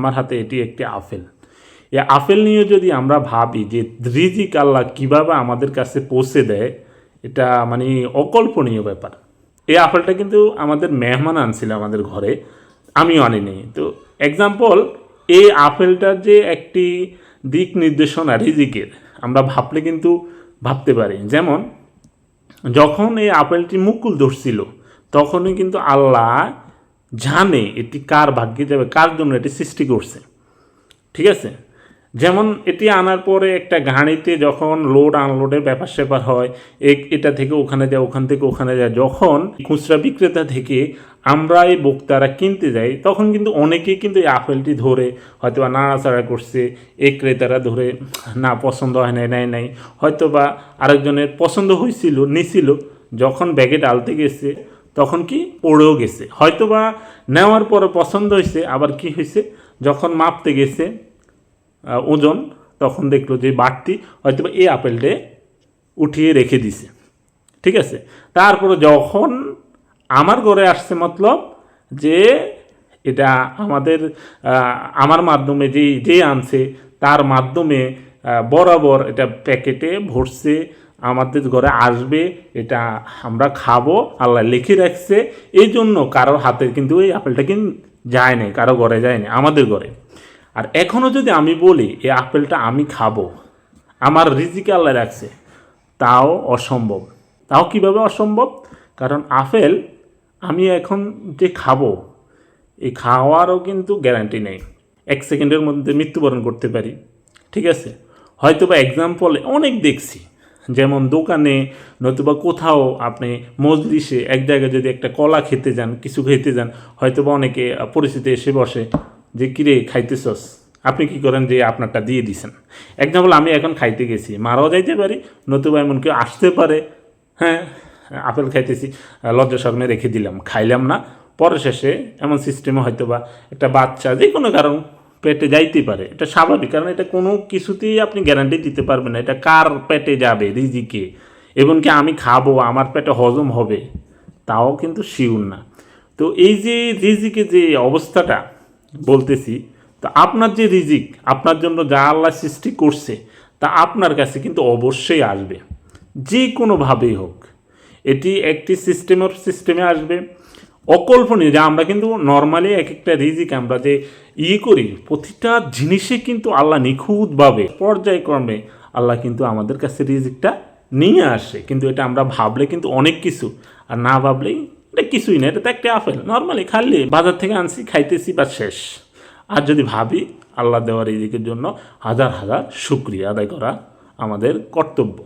আমার হাতে এটি একটি আপেল। এ আপেল নিয়ে যদি আমরা ভাবি যে রিজিক আল্লাহ কীভাবে আমাদের কাছে পৌঁছে দেয়, এটা মানে অকল্পনীয় ব্যাপার। এই আপেলটা কিন্তু আমাদের মেহমান আনছিল আমাদের ঘরে, আমিও আনিনি। তো এক্সাম্পল এই আপেলটার যে একটি দিক নির্দেশনা রিজিকের, আমরা ভাবলে কিন্তু ভাবতে পারি। যেমন, যখন এই আপেলটি মুকুল ধরছিল, তখনই কিন্তু আল্লাহ জানে এটি কার ভাগ্যে যাবে, কার জন্য এটি সৃষ্টি করছে। ঠিক আছে? যেমন এটি আনার পরে একটা গাড়িতে যখন লোড আনলোডের ব্যাপার স্যাপার হয়, এক- এটা থেকে ওখানে যায়, ওখান থেকে ওখানে যায়, যখন খুচরা বিক্রেতা থেকে আমরা এই বক্তারা কিনতে যাই, তখন কিন্তু অনেকেই কিন্তু এই আপেলটি ধরে হয়তো বা নাড়াচাড়া করছে এই ক্রেতারা ধরে, না, পছন্দ হয় নাই নাই নাই। হয়তো বা আরেকজনের পছন্দ হয়েছিল নিছিল, যখন ব্যাগে ডালতে গেছে তখন কি পড়েও গেছে। হয়তো বা নেওয়ার পরে পছন্দ হয়েছে, আবার কি হয়েছে? যখন মাপতে গেছে ওজন, তখন দেখল যে বাড়তি হয়তো এই আপেলটে উঠিয়ে রেখে দিছে। ঠিক আছে? তারপরে যখন আমার ঘরে আসছে মতলব যে এটা আমাদের আমার মাধ্যমে যে যে আনছে, তার মাধ্যমে বরাবর এটা প্যাকেটে ভরছে আমাদের ঘরে আসবে, এটা আমরা খাব, আল্লাহ লিখে রাখছে। এই জন্য কারোর হাতে কিন্তু এই আপেলটা কিন্তু যায় নাই, কারও ঘরে যায়নি আমাদের ঘরে। আর এখনও যদি আমি বলি, এই আপেলটা আমি খাব, আমার রিজিকে আল্লাহ রাখছে, তাও অসম্ভব। তাও কীভাবে অসম্ভব? কারণ আপেল আমি এখন যে খাব, এই খাওয়ারও কিন্তু গ্যারান্টি নেই। এক সেকেন্ডের মধ্যে মৃত্যুবরণ করতে পারি, ঠিক আছে? হয়তো বা এক্সাম্পল অনেক দেখছি। যেমন দোকানে নতুবা কোথাও আপনি মজলিসে এক জায়গায় যদি একটা কলা খেতে যান, কিছু খেতে যান হয়তো বা অনেকে পরিচিত এসে বসে যে, কিরে, খাইতেছস? আপনি কি করেন যে, আপনারটা দিয়ে দিছেন। এক্সাম্পল আমি এখন খাইতে গেছি। মারাও যাইতে পারি, নতুবা এমন কেউ আসতে পারে। হ্যাঁ আপেল খাইতেছি, লজ্জা শর্মে রেখে দিলাম। খাইলাম না। পরে শেষে এমন সিস্টেমে হয়তো বা একটা বাচ্চা যে কোনো কারণ পেটে যাইতে পারে। এটা স্বাভাবিক, কারণ এটা কোনো কিছুতেই আপনি গ্যারান্টি দিতে পারবেন না। এটা কার পেটে যাবে রিজিকে? এবং কি আমি খাব, আমার পেটে হজম হবে, তাও কিন্তু শিউর না। তো এই যে রিজিকে যে অবস্থাটা বলতেছি, তো আপনার যে রিজিক, আপনার জন্য যা আল্লাহ সৃষ্টি করছে, তা আপনার কাছে কিন্তু অবশ্যই আসবে। যে কোনোভাবেই হোক, এটি একটি সিস্টেমের সিস্টেমে আসবে। অকল্পনীয়, যে আমরা কিন্তু নর্মালি এক একটা রিজিক আমরা যে ইয়ে করি, প্রতিটা জিনিসে কিন্তু আল্লাহ নিখুঁতভাবে পর্যায়ক্রমে আল্লাহ কিন্তু আমাদের কাছে রিজিকটা নিয়ে আসে। কিন্তু এটা আমরা ভাবলে কিন্তু অনেক কিছু, আর না ভাবলেই এটা কিছুই না, এটা তো একটা আপেল। নর্মালি খালি বাজার থেকে আনছি, খাইতেছি বা শেষ। আর যদি ভাবি, আল্লাহ দেওয়ার রিজিকের জন্য হাজার হাজার শুক্রিয়া আদায় করা আমাদের কর্তব্য।